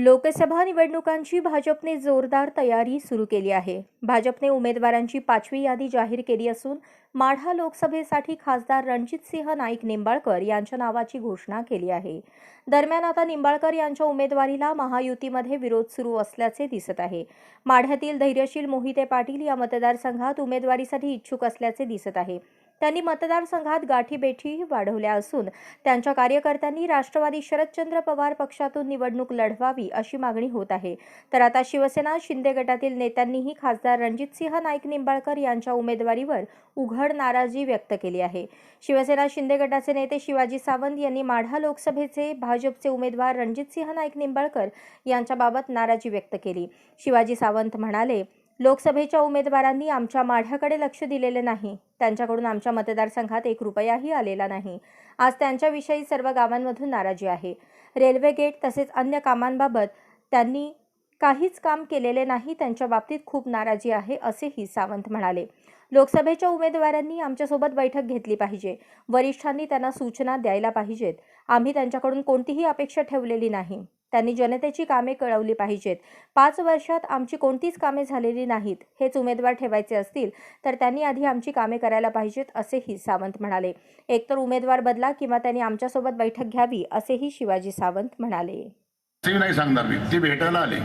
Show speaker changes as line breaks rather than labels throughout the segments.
लोकसभा निवडणुकांची भाजपने जोरदार तयारी सुरू केली आहे. भाजपने उमेदवारांची पाचवी यादी जाहीर केली असून माढा लोकसभेसाठी खासदार रणजितसिंह नाईक निंबाळकर यांच्या नावाची घोषणा केली आहे. दरम्यान आता निंबाळकर यांच्या उमेदवारीला महायुतीमध्ये विरोध सुरू असल्याचे दिसत आहे. माढ्यातील धैर्यशील मोहिते पाटील या मतदारसंघात उमेदवारीसाठी इच्छुक असल्याचे दिसत आहे. त्यांनी मतदारसंघात गाठीबेठीही वाढवल्या असून त्यांच्या कार्यकर्त्यांनी राष्ट्रवादी शरदचंद्र पवार पक्षातून निवडणूक लढवावी अशी मागणी होत आहे. तर आता शिवसेना शिंदे गटातील नेत्यांनीही खासदार रणजितसिंह नाईक निंबाळकर यांच्या उमेदवारीवर उघड नाराजी व्यक्त केली आहे. शिवसेना शिंदे गटाचे नेते शिवाजी सावंत यांनी माढा लोकसभेचे भाजपचे उमेदवार रणजितसिंह नाईक निंबाळकर यांच्याबाबत नाराजी व्यक्त केली. शिवाजी सावंत म्हणाले लोकसभेच्या उमेदवारांनी आमच्या माढ्याकडे लक्ष दिलेले नाही. त्यांच्याकडून आमच्या मतदारसंघात एक रुपयाही आलेला नाही. आज त्यांच्याविषयी सर्व गावांमधून नाराजी आहे. रेल्वे गेट तसेच अन्य कामांबाबत त्यांनी काहीच काम केलेले नाही त्यांच्या बाबतीत खूप नाराजी आहे असेही सावंत म्हणाले. लोकसभेच्या उमेदवारांनी आमच्यासोबत बैठक घेतली पाहिजे. वरिष्ठांनी त्यांना सूचना द्यायला पाहिजेत. आम्ही त्यांच्याकडून कोणतीही अपेक्षा ठेवलेली नाही. त्यांनी जनतेची कामे कळवली पाहिजेत. पाच वर्षात आमची कोणतीच कामे झालेली नाहीत. हेच उमेदवार ठेवायचे असतील तर त्यांनी आधी आमची कामे करायला पाहिजेत असेही सावंत म्हणाले. एकतर उमेदवार बदला किंवा त्यांनी आमच्यासोबत बैठक घ्यावी असेही शिवाजी सावंत म्हणाले.
असंही नाही सांगणार मी. ते भेटायला आले.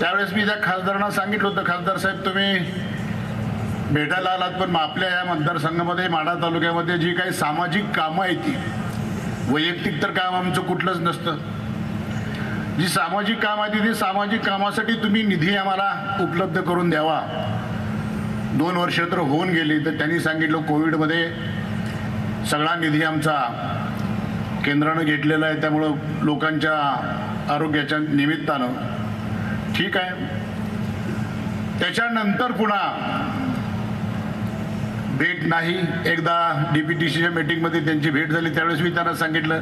त्यावेळेस मी त्या खासदारांना सांगितलं होतं खासदार साहेब तुम्ही भेटायला आलात पण आपल्या या मतदारसंघामध्ये माढा तालुक्यामध्ये जी काही सामाजिक कामं आहेत ती वैयक्तिक तर काम आमचं कुठलंच नसतं. जी सामाजिक काम आहे ती सामाजिक कामासाठी तुम्ही निधी आम्हाला उपलब्ध करून द्यावा. दोन वर्ष तर होऊन गेली तर त्यांनी सांगितलं कोविडमध्ये सगळा निधी आमचा केंद्रानं घेतलेलं आहे त्यामुळं लोकांच्या आरोग्याच्या निमित्तानं. ठीक आहे. त्याच्यानंतर पुन्हा भेट नाही. एकदा डी पी टी सीच्या मीटिंगमध्ये त्यांची भेट झाली त्यावेळेस मी त्यांना सांगितलं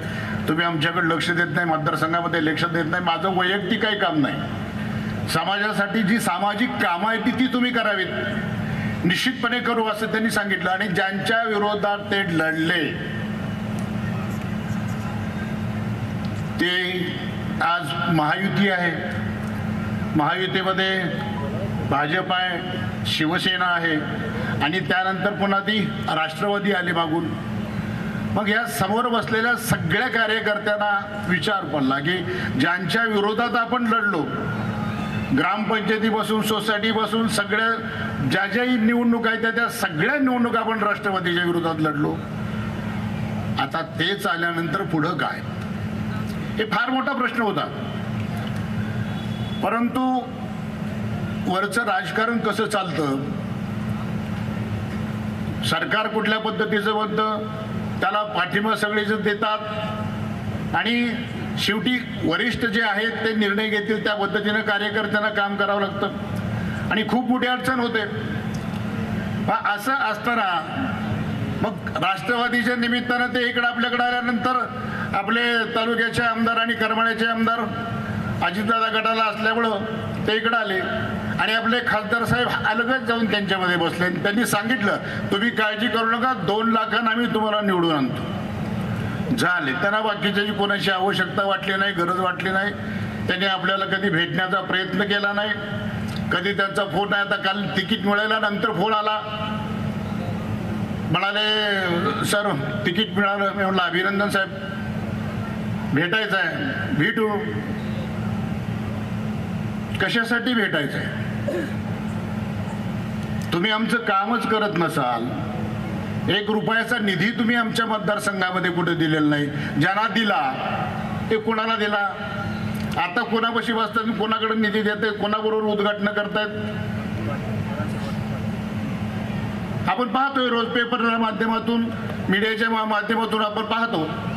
तुम्ही आमच्याकडे लक्ष देत नाही मतदारसंघामध्ये लक्ष देत नाही माझं वैयक्तिक काही काम नाही. समाजासाठी जी सामाजिक कामं आहेत ती ती तुम्ही करावीत. निश्चितपणे करू असं त्यांनी सांगितलं. आणि ज्यांच्या विरोधात ते लढले ते आज महायुती आहे. महायुतीमध्ये भाजप आहे शिवसेना आहे आणि त्यानंतर पुन्हा ती राष्ट्रवादी आली मागून. मग या समोर बसलेल्या सगळ्या कार्यकर्त्यांना विचार पडला की ज्यांच्या विरोधात आपण लढलो ग्रामपंचायतीपासून सोसायटीपासून सगळ्या ज्या ज्याही निवडणूक आहेत त्या त्या सगळ्या निवडणुका आपण राष्ट्रवादीच्या विरोधात लढलो. आता तेच आल्यानंतर पुढं काय? हे फार मोठा प्रश्न होता. परंतु वरचं राजकारण कसं चालतं? सरकार कुठल्या पद्धतीचं बनतं? त्याला पाठिंबा सगळेजण देतात. आणि शेवटी वरिष्ठ जे आहेत ते निर्णय घेतील त्या पद्धतीनं कार्यकर्त्यांना काम करावं लागतं. आणि खूप मोठी अडचण होते. असं असताना मग राष्ट्रवादीच्या निमित्तानं ते इकडं आपल्याकडे आल्यानंतर आपले तालुक्याचे आमदार आणि करमाळ्याचे आमदार अजितदादा गटाला असल्यामुळं ते इकडं आले. आणि आपले खासदार साहेब अलगच जाऊन त्यांच्यामध्ये बसले. आणि त्यांनी सांगितलं तुम्ही काळजी करू नका दोन लाखांना आम्ही तुम्हाला निवडून आणतो. झाले. त्यांना बाकीच्याची कोणाची आवश्यकता वाटली नाही गरज वाटली नाही. त्यांनी आपल्याला कधी भेटण्याचा प्रयत्न केला नाही. कधी त्यांचा फोन नाही. आता काल तिकीट मिळायला नंतर फोन आला. म्हणाले सर तिकीट मिळालं. मी म्हटलं अभिनंदन साहेब. भेटायचं आहे. भेटू. कशासाठी भेटायचं आहे? तुम्ही आमचं कामच करत नसाल. एक रुपयाचा निधी तुम्ही आमच्या मतदारसंघामध्ये कुठे दिलेला नाही. ज्यांना दिला ते कोणाला दिला? आता कोणापाशी वाचतात कोणाकडे निधी देते कोणाबरोबर उद्घाटन करतायत? आपण पाहतोय रोज पेपरच्या माध्यमातून मीडियाच्या माध्यमातून आपण पाहतो.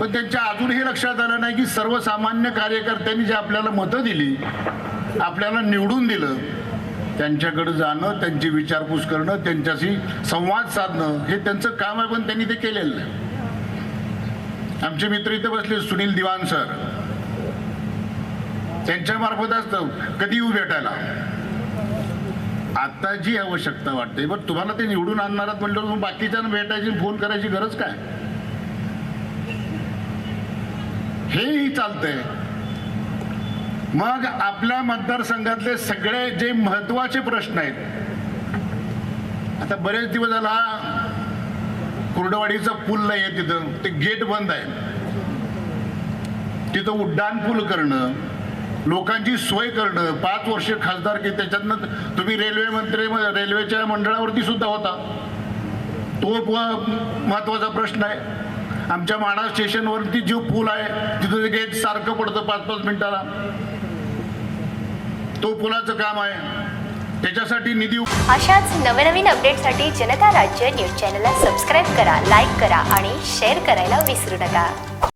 पण त्यांच्या अजूनही लक्षात आलं नाही की सर्वसामान्य कार्यकर्त्यांनी जे आपल्याला मतं दिली आपल्याला निवडून दिलं त्यांच्याकडे जाणं त्यांची विचारपूस करणं त्यांच्याशी संवाद साधणं हे त्यांचं काम आहे पण त्यांनी ते केलेलं नाही. आमचे मित्र इथे बसले सुनील दिवान सर. त्यांच्या मार्फत असतं कधी येऊ भेटायला? आता जी आवश्यकता वाटते बरं तुम्हाला ते निवडून आणणार आहात म्हटलं बाकीच्या भेटायची फोन करायची गरज काय? हेही चालतंय. मग आपल्या मतदारसंघातले सगळे जे महत्त्वाचे प्रश्न आहेत आता बरेच दिवस झाला हा कुर्डवाडीचा पूल नाही आहे तिथं ते गेट बंद आहे. तिथं उड्डाण पूल करणं लोकांची सोय करणं पाच वर्ष खासदार की त्याच्यातनं तुम्ही रेल्वे मंत्री रेल्वेच्या मंडळावरती सुद्धा होता. तो महत्त्वाचा प्रश्न आहे. आमच्या माणा स्टेशनवरती जो पूल आहे. तिथं ते गेट सारखं पडतं पाच पाच मिनिटाला. तो पुलाचं काम आहे. त्याच्यासाठी निधी
अशाच नवनवीन अपडेटसाठी जनता राज्य न्यूज चॅनलला सबस्क्राईब करा लाईक करा आणि शेअर करायला विसरू नका.